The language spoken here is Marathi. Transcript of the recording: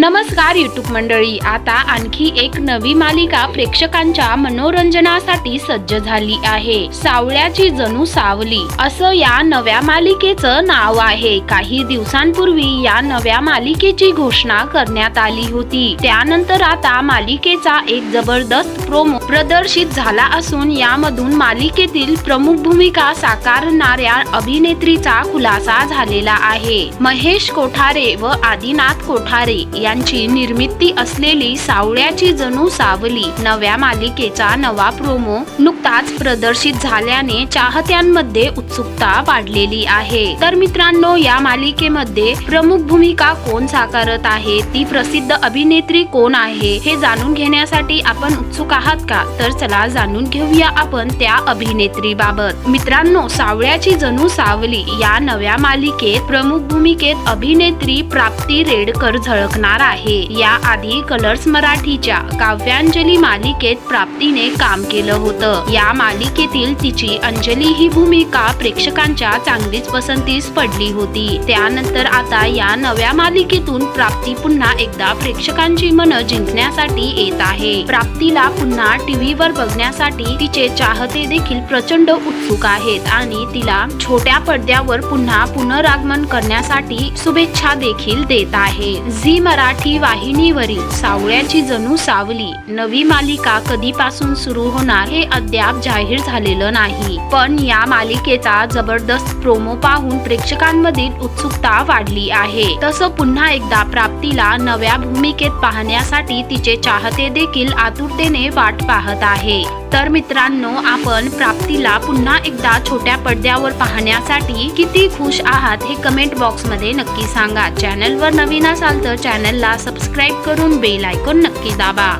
नमस्कार युट्यूब मंडळी. आता आणखी एक नवी मालिका प्रेक्षकांच्या मनोरंजनासाठी सज्ज झाली आहे. सावळ्याची जणू सावली. असं या नव्या मालिकेचं नाव आहे. काही दिवसांपूर्वी या नव्या मालिकेची घोषणा करण्यात आली होती. त्यानंतर आता मालिकेचा एक जबरदस्त प्रोमो प्रदर्शित झाला असून यामधून मालिकेतील प्रमुख भूमिका साकारणाऱ्या अभिनेत्रीचा खुलासा झालेला आहे. महेश कोठारे व आदिनाथ कोठारे या यांची निर्मिती असलेली सावळ्याची जणू सावली नव्या मालिकेचा नवा प्रोमो नुकताच प्रदर्शित झाल्याने चाहत्यांमध्ये उत्सुकता वाढलेली आहे. तर मित्रांनो या मालिकेमध्ये प्रमुख भूमिका कोण साकारत आहे? ती प्रसिद्ध अभिनेत्री कोण आहे? हे जाणून घेण्यासाठी आपण उत्सुक आहात का? तर चला जाणून घेऊया आपण त्या अभिनेत्री बाबत मित्रांनो सावळ्याची जणू सावली या नव्या मालिकेत प्रमुख भूमिकेत अभिनेत्री प्राप्ती रेडकर झळकणार आहे. या आधी कलर्स मराठीच्या काव्यांजली मालिकेत प्राप्तीने काम केलं होतं. या मालिकेतील तिची अंजली ही भूमिका प्रेक्षकांच्या चांगलीच पसंतीस पडली होती. त्यानंतर आता या नव्या मालिकेतून प्राप्ती पुन्हा एकदा प्रेक्षकांची मन जिंकण्यासाठी येत आहे. प्राप्तीला पुन्हा टीव्हीवर बघण्यासाठी तिचे चाहते देखील प्रचंड उत्सुक आहेत आणि तिला छोट्या पडद्यावर पुन्हा पुनरागमन करण्यासाठी शुभेच्छा देखील देत आहे. झी मराठी वाहिनीवरील सावळ्याची जणू सावली नवी मालिका कधीपासून सुरू होणार हे अद्याप जाहीर झालेलं नाही. पण या मालिकेचा जबरदस्त प्रोमो पाहून प्रेक्षकांमधील उत्सुकता वाढली आहे. तसं पुन्हा एकदा प्राप्तीला नव्या भूमिकेत पाहण्यासाठी तिचे चाहते देखील आतुरतेने वाट पाहत आहे. तर मित्रांनो आपण प्राप्तीला पुन्हा एकदा छोट्या पडद्यावर पाहण्यासाठी किती खुश आहात हे कमेंट बॉक्समध्ये नक्की सांगा. चॅनलवर नवीन असाल तर चॅनलला सबस्क्राईब करून बेल आयकॉन नक्की दाबा.